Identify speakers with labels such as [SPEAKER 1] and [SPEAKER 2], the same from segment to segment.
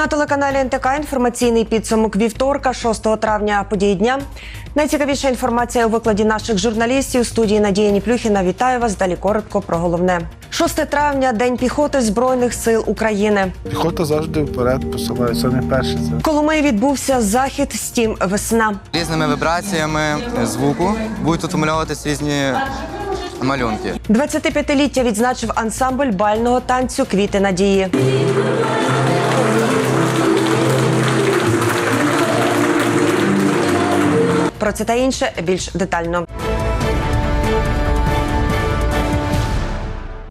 [SPEAKER 1] На телеканалі НТК інформаційний підсумок вівторка, 6 травня події дня. Найцікавіша інформація у викладі наших журналістів. Студії Надія Ніплюхіна. Вітаю вас. Далі коротко про головне. 6 травня день піхоти збройних сил України.
[SPEAKER 2] Піхота завжди вперед посилає, це не перше. Це
[SPEAKER 1] В Коломиї відбувся захід Стім весна.
[SPEAKER 3] різними вібраціями звуку будуть утомлюватись різні малюнки.
[SPEAKER 1] 25-ліття відзначив ансамбль бального танцю Квіти надії. Про це та інше більш детально.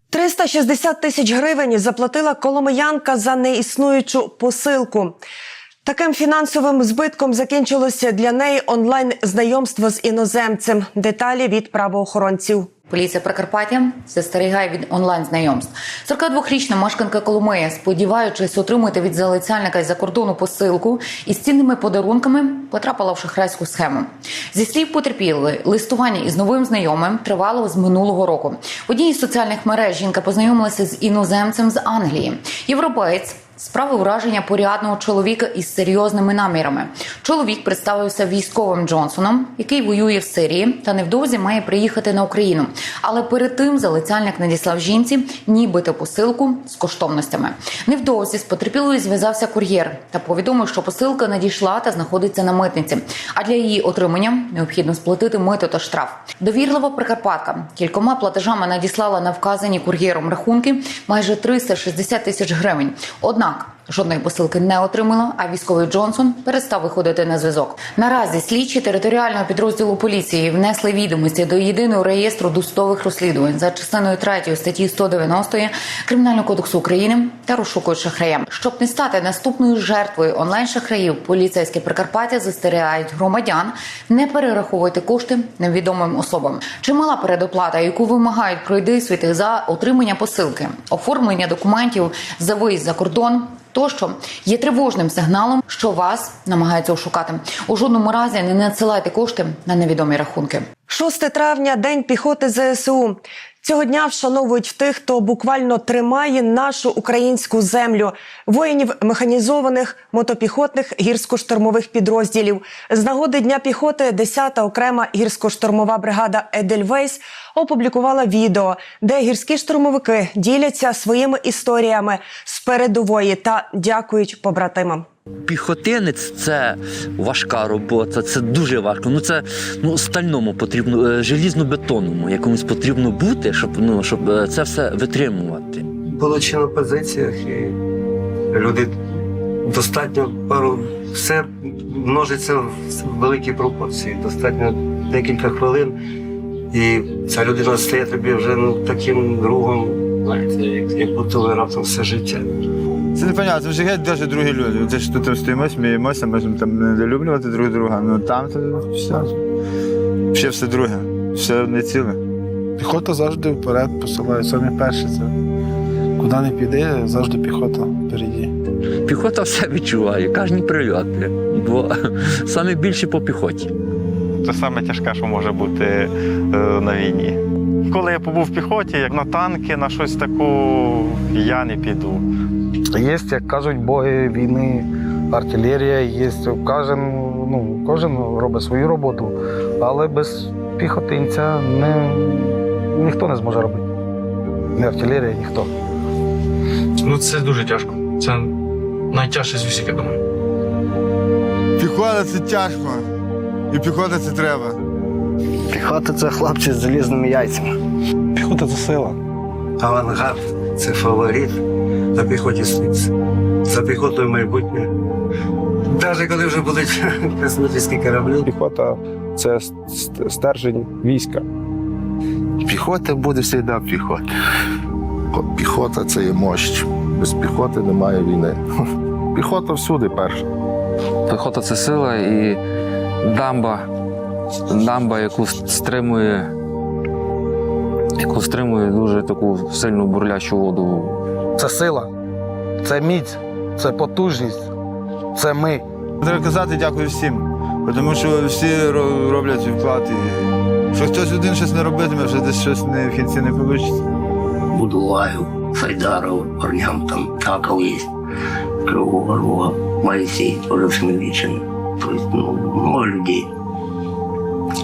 [SPEAKER 1] 360 тисяч гривень заплатила коломиянка за неіснуючу посилку. Таким фінансовим збитком закінчилося для неї онлайн знайомство з іноземцем. Деталі від правоохоронців.
[SPEAKER 4] Поліція Прикарпаття застерігає від онлайн знайомств. 42-річна мешканка Коломиї, сподіваючись отримати від залицяльника із-за кордону посилку із цінними подарунками, потрапила в шахрайську схему. Зі слів потерпілої, листування із новим знайомим тривало з минулого року. В одній із соціальних мереж жінка познайомилася з іноземцем з Англії. Європеєць справив враження порядного чоловіка із серйозними намірами. Чоловік представився військовим Джонсоном, який воює в Сирії, та невдовзі має приїхати на Україну. Але перед тим залицяльник надіслав жінці нібито посилку з коштовностями. Невдовзі з потерпілою зв'язався кур'єр та повідомив, що посилка надійшла та знаходиться на митниці. А для її отримання необхідно сплатити мито та штраф. Довірлива прикарпатка кількома платежами надіслала на вказані кур'єром рахунки майже 360 тисяч гривень. Dank. Жодної посилки не отримала, а військовий Джонсон перестав виходити на зв'язок. Наразі слідчі територіального підрозділу поліції внесли відомості до єдиного реєстру досудових розслідувань за частиною 3 статті 190 Кримінального кодексу України та розшукують шахрая. Щоб не стати наступною жертвою онлайн шахраїв, поліцейські Прикарпаття застерігають громадян не перераховувати кошти невідомим особам. Чимала передоплата, яку вимагають пройди світи за отримання посилки, оформлення документів за виїзд за кордон. Тощо є тривожним сигналом, що вас намагаються ошукати. У жодному разі не надсилайте кошти на невідомі рахунки.
[SPEAKER 1] 6 травня день піхоти ЗСУ. Цього дня вшановують тих, хто буквально тримає нашу українську землю, воїнів механізованих мотопіхотних гірсько-штурмових підрозділів. З нагоди дня піхоти 10-та окрема гірсько-штурмова бригада Едельвейс опублікувала відео, де гірські штурмовики діляться своїми історіями з передової та дякують побратимам.
[SPEAKER 5] Піхотинець це важка робота, це дуже важко. Ну це ну стальному потрібно, е, желізно-бетонному якомусь потрібно бути, щоб ну щоб е, це все витримувати.
[SPEAKER 6] Було на позиціях, і люди достатньо пару все множиться в великій пропорції. Достатньо декілька хвилин, і ця людина стає тобі вже ну, таким другом, як, будто ви раптом все життя.
[SPEAKER 7] Це не непонятно, це вже геть дуже другі люди. Це ж тут стоїмо, сміємося, можемо там недолюблювати друг друга. Ну там це все. Ще все друге, все одне ціле.
[SPEAKER 2] піхота завжди вперед посилає, це не перше. Це куди не піде, завжди піхота впереді.
[SPEAKER 5] Піхота все відчуває, кожен прильот, бо саме більше по піхоті.
[SPEAKER 8] Це саме тяжке, що може бути е, на війні. Коли я побув в піхоті, як на танки, на щось таку, я не піду.
[SPEAKER 9] Є, як кажуть, боги війни, артилерія, є. Кожен, ну, кожен робить свою роботу, але без піхотинця не, ніхто не зможе робити. Не артилерія, ніхто.
[SPEAKER 10] Ну, це дуже тяжко. Це найтяжче з усіх, я думаю.
[SPEAKER 7] Піхота це тяжко. І піхота це треба.
[SPEAKER 6] Піхота це хлопці з залізними яйцями.
[SPEAKER 2] Піхота це сила.
[SPEAKER 6] Авангард це фаворит на піхоті стоїть. За піхотою майбутнє. Навіть коли вже будуть космічні кораблі.
[SPEAKER 2] Піхота це стержень війська.
[SPEAKER 11] Піхота буде завжди піхота. Піхота це є мощь. Без піхоти немає війни. Піхота всюди перша.
[SPEAKER 12] Піхота це сила і дамба, дамба, яку стримує, яку стримує дуже таку сильну бурлячу воду.
[SPEAKER 9] Це сила, це міць, це потужність, це ми.
[SPEAKER 7] Треба казати дякую всім, тому що всі роблять вклад. І що хтось один щось не робитиме, вже десь щось не, в кінці не вийде.
[SPEAKER 6] Будулаю, Файдаров, Орням там таков є.
[SPEAKER 13] Кривого Рога, Моисей, тоже в Смельничине. То есть, ну, людей.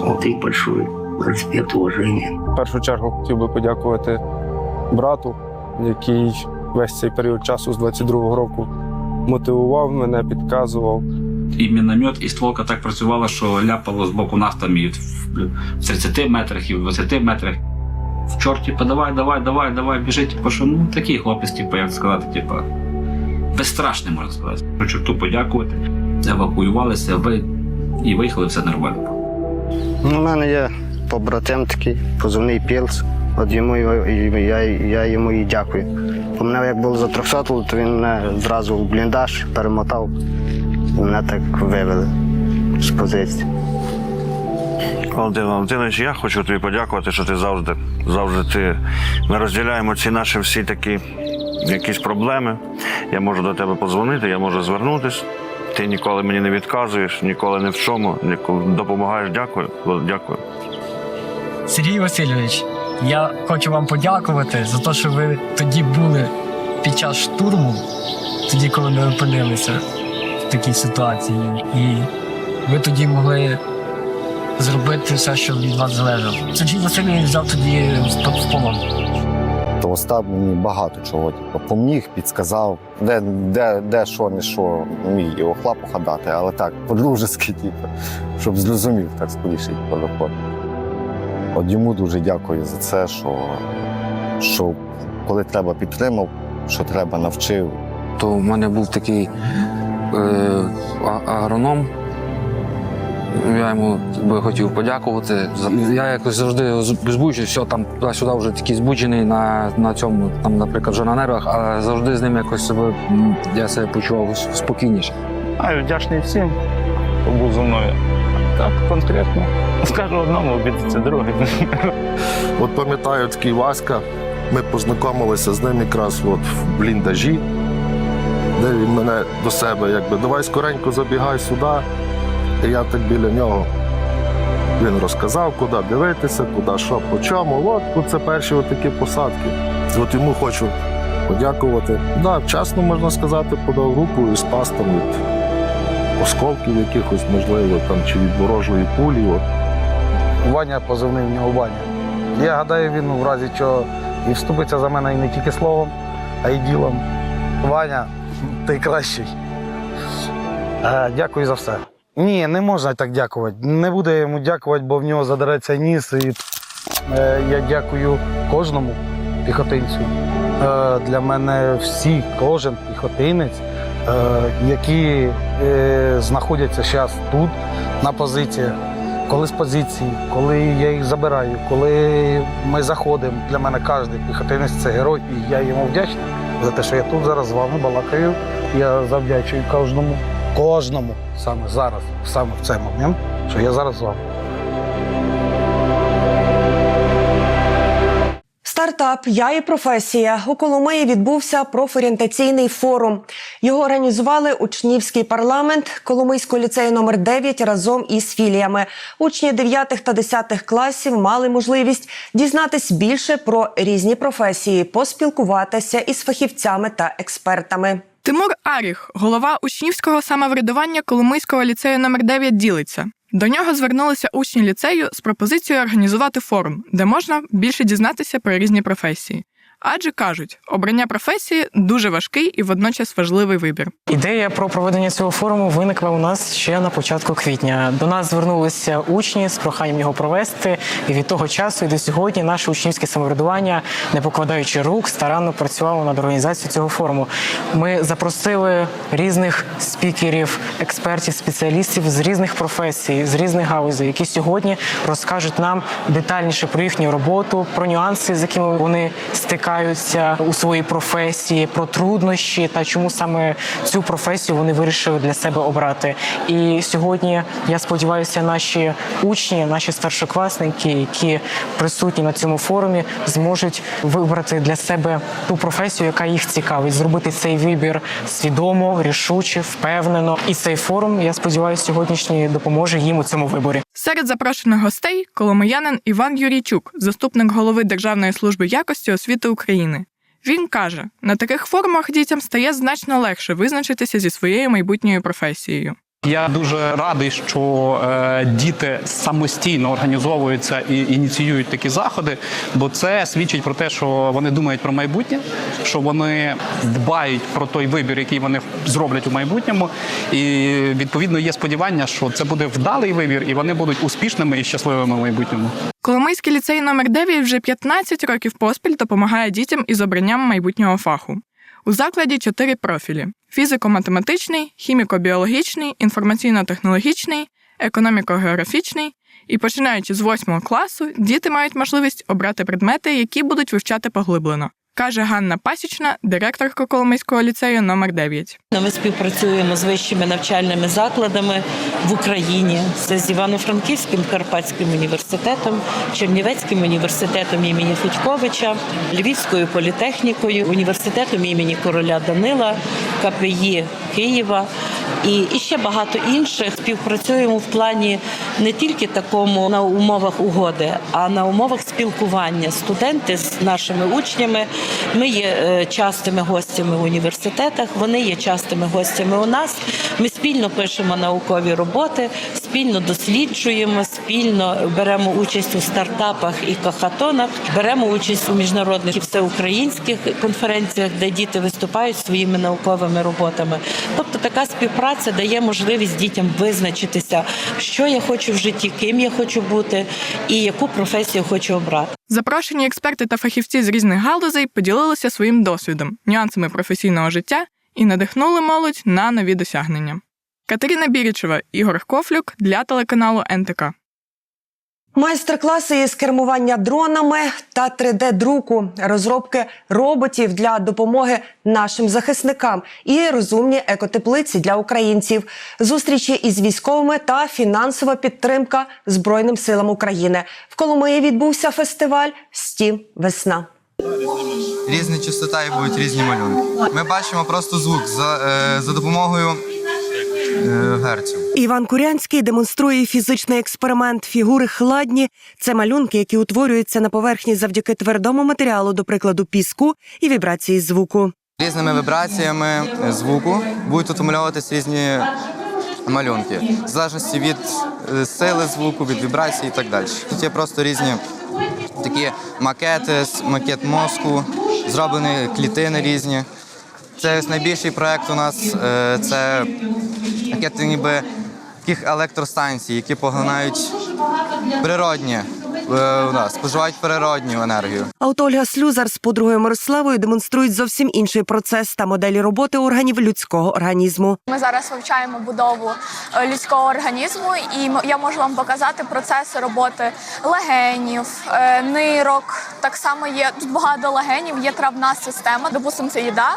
[SPEAKER 13] Вот большой респект, уважение.
[SPEAKER 2] В першу чергу хотів би подякувати брату, який весь цей період часу з 22-го року мотивував мене, підказував.
[SPEAKER 14] І міномет, і стволка так працювала, що ляпало з боку нас там і в в 30 метрах, і в 20 метрах. В чорті, типу, давай, давай, давай, давай, біжи, типу, що ну такий хлопець, типу, як сказати, типу, безстрашний, можна сказати. Хочу ту подякувати. Евакуювалися, ви і виїхали, все нормально.
[SPEAKER 13] Ну, у мене є побратим такий, позивний Пілс. От йому я, я йому і дякую. У мене як було за 300, то він мене зразу в бліндаж перемотав. Мене так вивели з позиції.
[SPEAKER 15] Валентин Валентинович, я хочу тобі подякувати, що ти завжди, завжди ти. Ми розділяємо ці наші всі такі якісь проблеми. Я можу до тебе подзвонити, я можу звернутися. Ти ніколи мені не відказуєш, ніколи ні в чому, допомагаєш. Дякую. Дякую.
[SPEAKER 9] Сергій Васильович, я хочу вам подякувати за те, що ви тоді були під час штурму, тоді, коли ми опинилися в такій ситуації, і ви тоді могли зробити все, що від вас залежало. Сергій Васильович взяв тоді в полон.
[SPEAKER 16] То Остап мені багато чого типу, поміг, підсказав, де, де, де що, не що, міг його хлапу дати, але так, по-дружески, типу, щоб зрозумів так скоріше телефон. От йому дуже дякую за це, що, що коли треба підтримав, що треба навчив.
[SPEAKER 5] То в мене був такий е, агроном. Я йому би хотів подякувати. Я якось завжди збуджую, все там туди-сюди вже такий збуджений на, на цьому, там, наприклад, вже на нервах, а завжди з ним якось себе я себе почував спокійніше.
[SPEAKER 15] А я вдячний всім, хто був зі мною. Так, конкретно. Скажу одному, обідеться другий.
[SPEAKER 11] От пам'ятаю такий Васька. Ми познайомилися з ним якраз от в бліндажі, де він мене до себе якби давай скоренько забігай сюди. І я так біля нього. Він розказав, куди дивитися, куди що, по чому. От тут це перші такі посадки. От йому хочу подякувати. Да, вчасно можна сказати, подав руку і спас там від осколків якихось, можливо, там чи від ворожої пулі. От.
[SPEAKER 9] Ваня позивний в нього Ваня. Я гадаю, він в разі чого і вступиться за мене і не тільки словом, а й ділом. Ваня, ти кращий. Е, дякую за все. Ні, не можна так дякувати. Не буду я йому дякувати, бо в нього задереться ніс. І, е, я дякую кожному піхотинцю. Е, для мене всі, кожен піхотинець, е, які е, знаходяться зараз тут, на позиціях, коли з позиції, коли я їх забираю, коли ми заходимо. Для мене кожен піхотинець це герой, і я йому вдячний за те, що я тут зараз з вами балакаю. Я завдячую кожному, кожному саме зараз, саме в цей момент, що я зараз з вами.
[SPEAKER 1] Стартап Я і професія у Коломиї відбувся профорієнтаційний форум. Його організували учнівський парламент Коломийського ліцею номер 9 разом із філіями. Учні 9 та 10 класів мали можливість дізнатись більше про різні професії, поспілкуватися із фахівцями та експертами.
[SPEAKER 17] Тимур Аріх, голова учнівського самоврядування Коломийського ліцею номер 9 ділиться. До нього звернулися учні ліцею з пропозицією організувати форум, де можна більше дізнатися про різні професії. Адже кажуть, обрання професії дуже важкий і водночас важливий вибір.
[SPEAKER 9] Ідея про проведення цього форуму виникла у нас ще на початку квітня. До нас звернулися учні з проханням його провести. І від того часу і до сьогодні наше учнівське самоврядування, не покладаючи рук, старанно працювало над організацією цього форуму. Ми запросили різних спікерів, експертів, спеціалістів з різних професій, з різних галузей, які сьогодні розкажуть нам детальніше про їхню роботу, про нюанси, з якими вони стикаються у своїй професії, про труднощі та чому саме цю професію вони вирішили для себе обрати. І сьогодні я сподіваюся, наші учні, наші старшокласники, які присутні на цьому форумі, зможуть вибрати для себе ту професію, яка їх цікавить, зробити цей вибір свідомо, рішуче, впевнено. І цей форум, я сподіваюся, сьогоднішній допоможе їм у цьому виборі.
[SPEAKER 17] Серед запрошених гостей коломиянин Іван Юрійчук, заступник голови Державної служби якості освіти України. Він каже: на таких форумах дітям стає значно легше визначитися зі своєю майбутньою професією.
[SPEAKER 14] Я дуже радий, що е, діти самостійно організовуються і ініціюють такі заходи, бо це свідчить про те, що вони думають про майбутнє, що вони дбають про той вибір, який вони зроблять у майбутньому. І відповідно є сподівання, що це буде вдалий вибір, і вони будуть успішними і щасливими в майбутньому.
[SPEAKER 17] Коломийський ліцей номер 9 вже 15 років поспіль допомагає дітям із обранням майбутнього фаху. У закладі чотири профілі: фізико-математичний, хіміко-біологічний, інформаційно-технологічний, економіко-географічний. І починаючи з 8 класу, діти мають можливість обрати предмети, які будуть вивчати поглиблено, каже Ганна Пасічна, директорка Коломийського ліцею номер 9
[SPEAKER 18] Ми співпрацюємо з вищими навчальними закладами в Україні. З Івано-Франківським Карпатським університетом, Чернівецьким університетом імені Федьковича, Львівською політехнікою, університетом імені короля Данила, КПІ Києва і, і ще багато інших. Співпрацюємо в плані не тільки такому на умовах угоди, а на умовах спілкування. Студенти з нашими учнями. Ми є е, частими гостями в університетах. Вони є частими гостями у нас. Ми спільно пишемо наукові роботи, спільно досліджуємо, спільно беремо участь у стартапах і кахатонах, беремо участь у міжнародних і всеукраїнських конференціях, де діти виступають своїми науковими роботами. Тобто така співпраця дає можливість дітям визначитися, що я хочу в житті, ким я хочу бути і яку професію хочу обрати.
[SPEAKER 17] Запрошені експерти та фахівці з різних галузей поділилися своїм досвідом, нюансами професійного життя і надихнули молодь на нові досягнення. Катерина Бірічева, Ігор Кофлюк для телеканалу НТК.
[SPEAKER 1] Майстер-класи із кермування дронами та 3D-друку, розробки роботів для допомоги нашим захисникам і розумні екотеплиці для українців, зустрічі із військовими та фінансова підтримка Збройним силам України. В Коломиї відбувся фестиваль Стім Весна.
[SPEAKER 7] Різна частота і будуть різні малюнки. Ми бачимо просто звук за, е, за допомогою герців.
[SPEAKER 1] Іван Курянський демонструє фізичний експеримент. Фігури хладні. Це малюнки, які утворюються на поверхні завдяки твердому матеріалу, до прикладу, піску і вібрації звуку.
[SPEAKER 7] Різними вібраціями звуку будуть утомлюватися різні малюнки, в залежності від е, сили звуку, від вібрації і так далі. Тут є просто різні такі макети, макет мозку, зроблені клітини різні. Це ось найбільший проект у нас е, це макети ніби таких електростанцій, які поглинають природні, е, у нас, споживають природню енергію.
[SPEAKER 1] А от Ольга Слюзар з подругою Мирославою демонструють зовсім інший процес та моделі роботи органів людського організму.
[SPEAKER 19] Ми зараз вивчаємо будову е, людського організму, і я можу вам показати процеси роботи легенів, нирок. Так само є тут багато легенів, є травна система. Допустимо, це їда.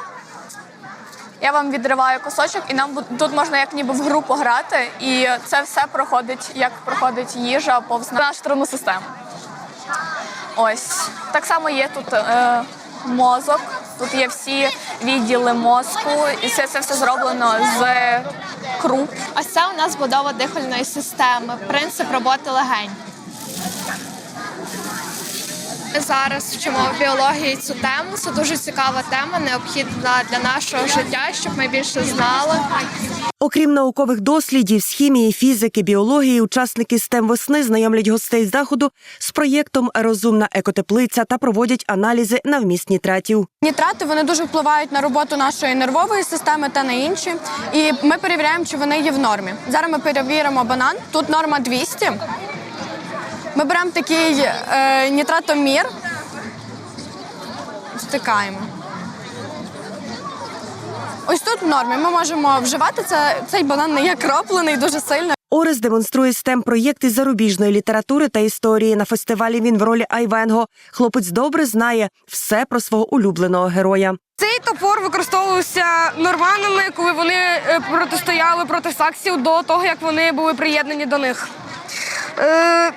[SPEAKER 19] Я вам відриваю кусочок, і нам тут можна як ніби в гру пограти, і це все проходить, як проходить їжа повз нашу травну систему. Ось так само є тут е, мозок. Тут є всі відділи мозку, і це, це все зроблено з круп.
[SPEAKER 20] Ось це у нас будова дихальної системи, принцип роботи легень. Зараз вчимо в біології цю тему. Це дуже цікава тема, необхідна для нашого життя, щоб ми більше знали.
[SPEAKER 1] Окрім наукових дослідів з хімії, фізики, біології, учасники STEM весни знайомлять гостей заходу з проєктом Розумна екотеплиця та проводять аналізи на вміст нітратів.
[SPEAKER 6] Нітрати вони дуже впливають на роботу нашої нервової системи та на інші. І ми перевіряємо, чи вони є в нормі. Зараз ми перевіримо банан. Тут норма 200. Ми беремо такий е, нітратомір, втикаємо. Ось тут в нормі. Ми можемо вживати це. Цей банан не є кроплений дуже сильно.
[SPEAKER 1] Орес демонструє STEM проєкти зарубіжної літератури та історії. На фестивалі він в ролі Айвенго. Хлопець добре знає все про свого улюбленого героя.
[SPEAKER 6] Цей топор використовувався норманами, коли вони е, протистояли проти саксів до того, як вони були приєднані до них. Е,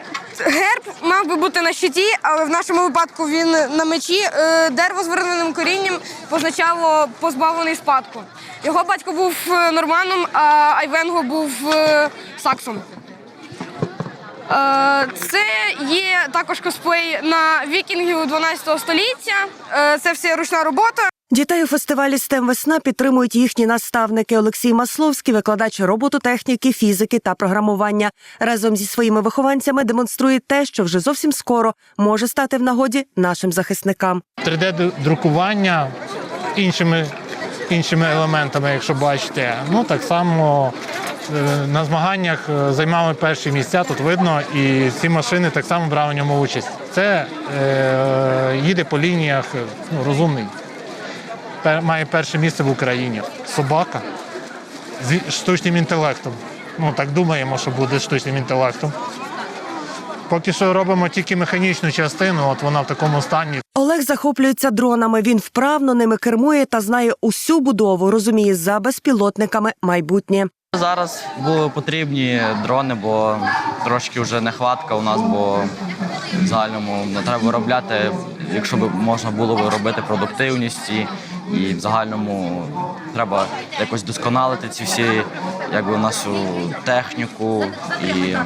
[SPEAKER 6] герб мав би бути на щиті, але в нашому випадку він на мечі. Е, дерево з вирваним корінням позначало позбавлений спадку. Його батько був е, норманом, а Айвенго був е, саксом. Це є також косплей на вікінгів 12 століття. Це все ручна робота.
[SPEAKER 1] Дітей у фестивалі STEM Весна підтримують їхні наставники Олексій Масловський, викладач робототехніки, фізики та програмування. Разом зі своїми вихованцями демонструє те, що вже зовсім скоро може стати в нагоді нашим захисникам.
[SPEAKER 21] 3D-друкування іншими, іншими елементами, якщо бачите. Ну так само е, на змаганнях е, займали перші місця, тут видно, і ці машини так само брали в ньому участь. Це е, їде по лініях е, ну, розумний. Має перше місце в Україні. Собака з штучним інтелектом. Ну так думаємо, що буде з штучним інтелектом. Поки що робимо тільки механічну частину, от вона в такому стані.
[SPEAKER 1] Олег захоплюється дронами. Він вправно ними кермує та знає усю будову. Розуміє за безпілотниками майбутнє.
[SPEAKER 22] Зараз були потрібні дрони, бо трошки вже нехватка у нас, бо в загальному не треба виробляти, якщо б можна було б робити продуктивність і, і в загальному треба якось досконалити ці всі якби нашу техніку і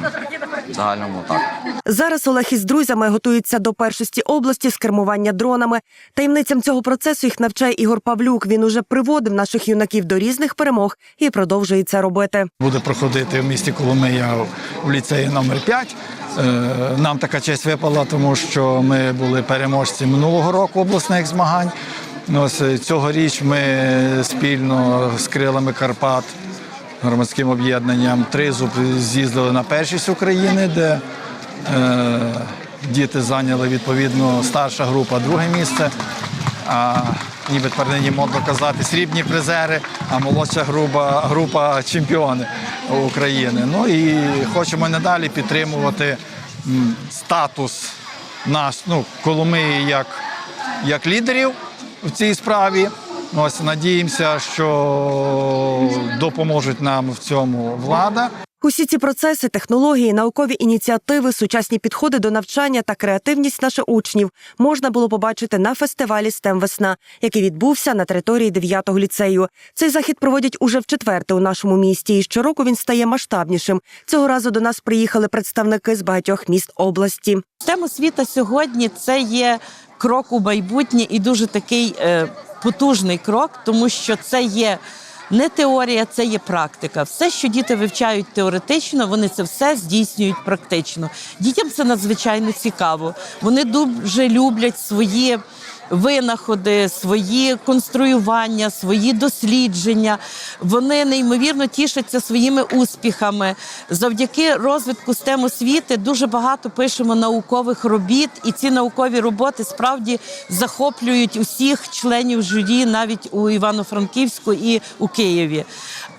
[SPEAKER 22] в загальному так.
[SPEAKER 1] Зараз Олег із друзями готується до першості області з кермування дронами. Таємницям цього процесу їх навчає Ігор Павлюк. Він уже приводив наших юнаків до різних перемог і продовжує це робити.
[SPEAKER 23] буде проходити в місті Коломия в ліцеї номер 5 Е, Нам така честь випала, тому що ми були переможці минулого року обласних змагань. Ось е, цьогоріч ми спільно з крилами Карпат, громадським об'єднанням Тризуб з'їздили на першість України, де е, діти зайняли відповідно старша група друге місце. А ніби тепер нині модно казати срібні призери, а молодша група, група чемпіони України. Ну і хочемо надалі підтримувати статус наш, ну, Коломиї як, як лідерів в цій справі. Ось надіємося, що допоможуть нам в цьому влада.
[SPEAKER 1] Усі ці процеси, технології, наукові ініціативи, сучасні підходи до навчання та креативність наших учнів можна було побачити на фестивалі STEM Весна, який відбувся на території 9-го ліцею. Цей захід проводять уже вчетверте у нашому місті, і щороку він стає масштабнішим. Цього разу до нас приїхали представники з багатьох міст області.
[SPEAKER 24] Тема освіта сьогодні це є крок у майбутнє і дуже такий е, потужний крок, тому що це є. Не теорія, це є практика. Все, що діти вивчають теоретично, вони це все здійснюють практично. Дітям це надзвичайно цікаво. Вони дуже люблять свої винаходи, свої конструювання, свої дослідження. Вони неймовірно тішаться своїми успіхами. Завдяки розвитку STEM освіти дуже багато пишемо наукових робіт, і ці наукові роботи справді захоплюють усіх членів журі, навіть у Івано-Франківську і у Києві.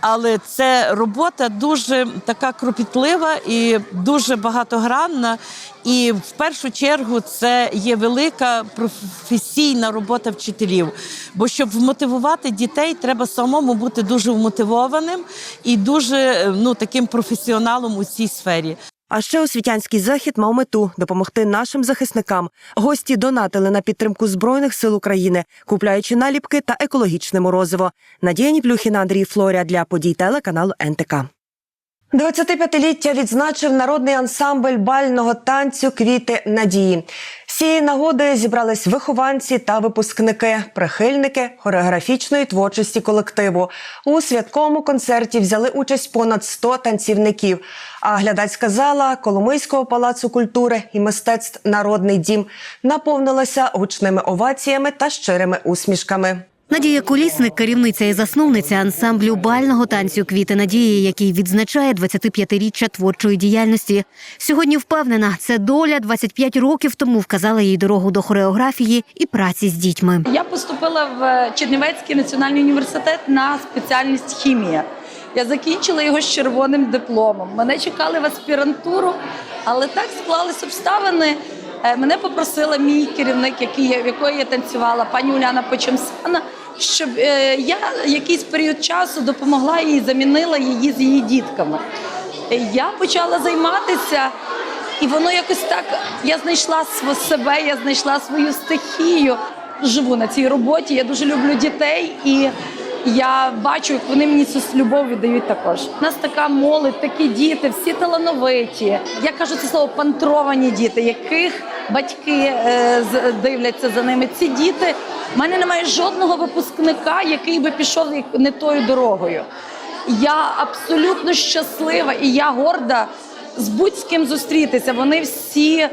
[SPEAKER 24] Але це робота дуже така кропітлива і дуже багатогранна. І в першу чергу це є велика професійна робота вчителів. Бо щоб вмотивувати дітей, треба самому бути дуже вмотивованим і дуже ну таким професіоналом у цій сфері.
[SPEAKER 1] А ще освітянський захід мав мету допомогти нашим захисникам. Гості донатили на підтримку збройних сил України, купляючи наліпки та екологічне морозиво. Надія Ніплюхіна, Андрій Флоря для подій телеканалу НТК. 25-ліття відзначив народний ансамбль бального танцю Квіти надії. Цієї нагоди зібрались вихованці та випускники, прихильники хореографічної творчості колективу. У святковому концерті взяли участь понад 100 танцівників. А глядацька зала Коломийського палацу культури і мистецтв Народний дім наповнилася гучними оваціями та щирими усмішками.
[SPEAKER 25] Надія Колісник, керівниця і засновниця ансамблю бального танцю Квіти надії, який відзначає 25-річчя творчої діяльності. Сьогодні впевнена, це доля 25 років тому вказала їй дорогу до хореографії і праці з дітьми.
[SPEAKER 26] Я поступила в Чернівецький національний університет на спеціальність хімія. Я закінчила його з червоним дипломом. Мене чекали в аспірантуру, але так склались обставини. Е, Мене попросила мій керівник, який я, в якої я танцювала, пані Уляна Почемсана, щоб е, я якийсь період часу допомогла їй, замінила її з її дітками. Я почала займатися, і воно якось так. Я знайшла себе, я знайшла свою стихію. Живу на цій роботі. Я дуже люблю дітей, і Я бачу, як вони мені цю любов віддають також. У нас така молодь, такі діти, всі талановиті. Я кажу це слово пантровані діти, яких батьки е, дивляться за ними. Ці діти в мене немає жодного випускника, який би пішов не тою дорогою. Я абсолютно щаслива і я горда з будь-з ким зустрітися. Вони всі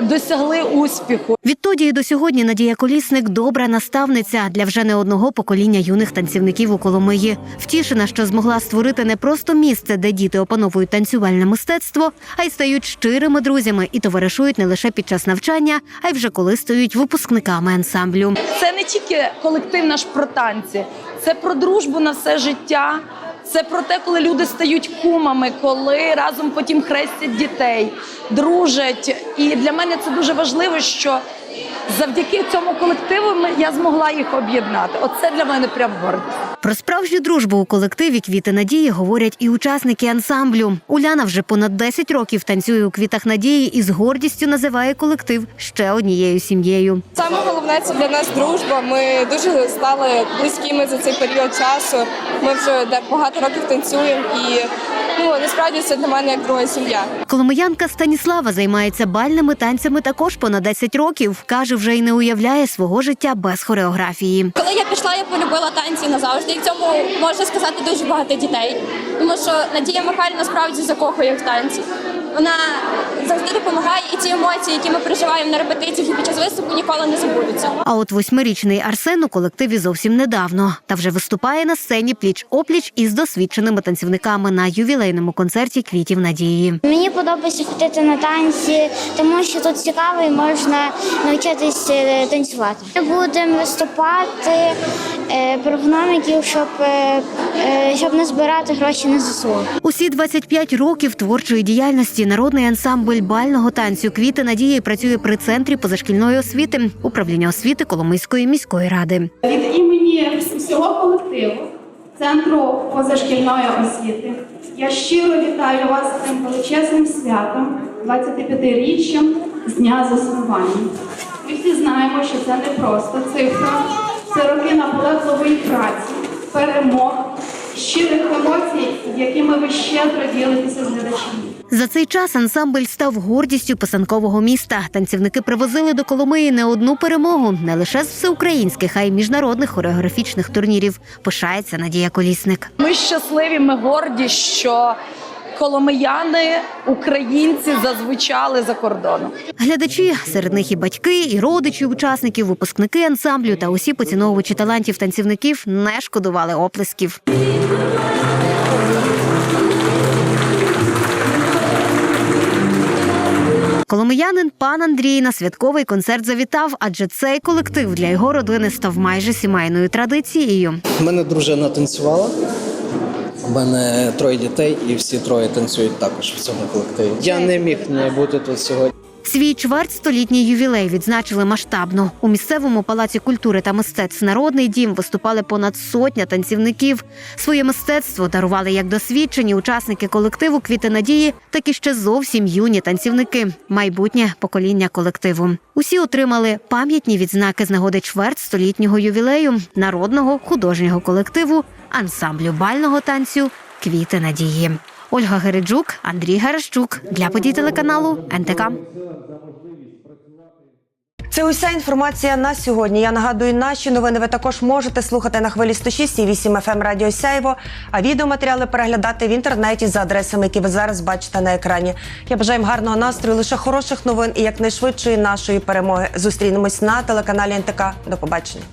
[SPEAKER 26] досягли успіху.
[SPEAKER 25] Відтоді і до сьогодні Надія Колісник добра наставниця для вже не одного покоління юних танцівників у Коломиї. Втішена, що змогла створити не просто місце, де діти опановують танцювальне мистецтво, а й стають щирими друзями і товаришують не лише під час навчання, а й вже коли стають випускниками ансамблю.
[SPEAKER 26] Це не тільки колектив наш про танці, це про дружбу на все життя. Це про те, коли люди стають кумами, коли разом потім хрестять дітей, дружать. І для мене це дуже важливо, що завдяки цьому колективу я змогла їх об'єднати. Оце для мене прям гордість.
[SPEAKER 25] Про справжню дружбу у колективі Квіти Надії говорять і учасники ансамблю. Уляна вже понад 10 років танцює у квітах надії і з гордістю називає колектив ще однією сім'єю.
[SPEAKER 27] Саме головне це для нас дружба. Ми дуже стали близькими за цей період часу. Ми вже де- багато років танцюємо, і ну насправді це для мене як друга сім'я.
[SPEAKER 25] Коломиянка Станіслава займається бальними танцями також понад 10 років. Каже, вже й не уявляє свого життя без хореографії.
[SPEAKER 28] Коли я пішла, я полюбила танці назавжди. І цьому можна сказати дуже багато дітей. Тому що Надія Михайлівна справді закохує в танці. Вона завжди допомагає, і ці емоції, які ми переживаємо на репетиціях і під час виступу, ніколи не забудуться.
[SPEAKER 25] А от восьмирічний Арсен у колективі зовсім недавно та вже виступає на сцені пліч опліч із досвідченими танцівниками на ювілейному концерті квітів надії.
[SPEAKER 29] Мені подобається ходити на танці, тому що тут цікаво і можна навчитись е, танцювати. Ми будемо виступати е, про гномиків, щоб, е, щоб не збирати гроші на ЗСУ.
[SPEAKER 25] Усі 25 років творчої діяльності народний ансамбль бального танцю Квіти надії працює при центрі позашкільної освіти управління освіти Коломийської міської ради.
[SPEAKER 20] Від імені всього колективу Центру позашкільної освіти я щиро вітаю вас з цим величезним святом, 25-річчям з дня заснування. Ми всі знаємо, що це не просто цифра, це роки наполегливої праці, перемог, щирих емоцій, якими ви щедро ділитеся з глядачами.
[SPEAKER 25] За цей час ансамбль став гордістю писанкового міста. Танцівники привозили до Коломиї не одну перемогу, не лише з всеукраїнських, а й міжнародних хореографічних турнірів. Пишається Надія Колісник.
[SPEAKER 26] Ми щасливі, ми горді, що коломияни, українці зазвучали за кордоном.
[SPEAKER 25] Глядачі серед них і батьки, і родичі учасників, випускники ансамблю та усі поціновувачі талантів танцівників не шкодували оплесків. Коломиянин пан Андрій на святковий концерт завітав, адже цей колектив для його родини став майже сімейною традицією.
[SPEAKER 30] У мене дружина танцювала. У мене троє дітей, і всі троє танцюють також в цьому колективі. Я не міг не бути тут сьогодні.
[SPEAKER 25] Свій чвертьстолітній ювілей відзначили масштабно. У місцевому палаці культури та мистецтв Народний дім виступали понад сотня танцівників. Своє мистецтво дарували як досвідчені учасники колективу Квіти надії, так і ще зовсім юні танцівники, майбутнє покоління колективу. Усі отримали пам'ятні відзнаки з нагоди чвертьстолітнього ювілею народного художнього колективу ансамблю бального танцю Квіти надії. Ольга Гереджук, Андрій Герещук для подій телеканалу НТК.
[SPEAKER 1] Це уся інформація на сьогодні. Я нагадую, наші новини ви також можете слухати на хвилі 106,8 FM Радіо Сяйво, а відеоматеріали переглядати в інтернеті за адресами, які ви зараз бачите на екрані. Я бажаю їм гарного настрою, лише хороших новин і якнайшвидшої нашої перемоги. Зустрінемось на телеканалі НТК. До побачення.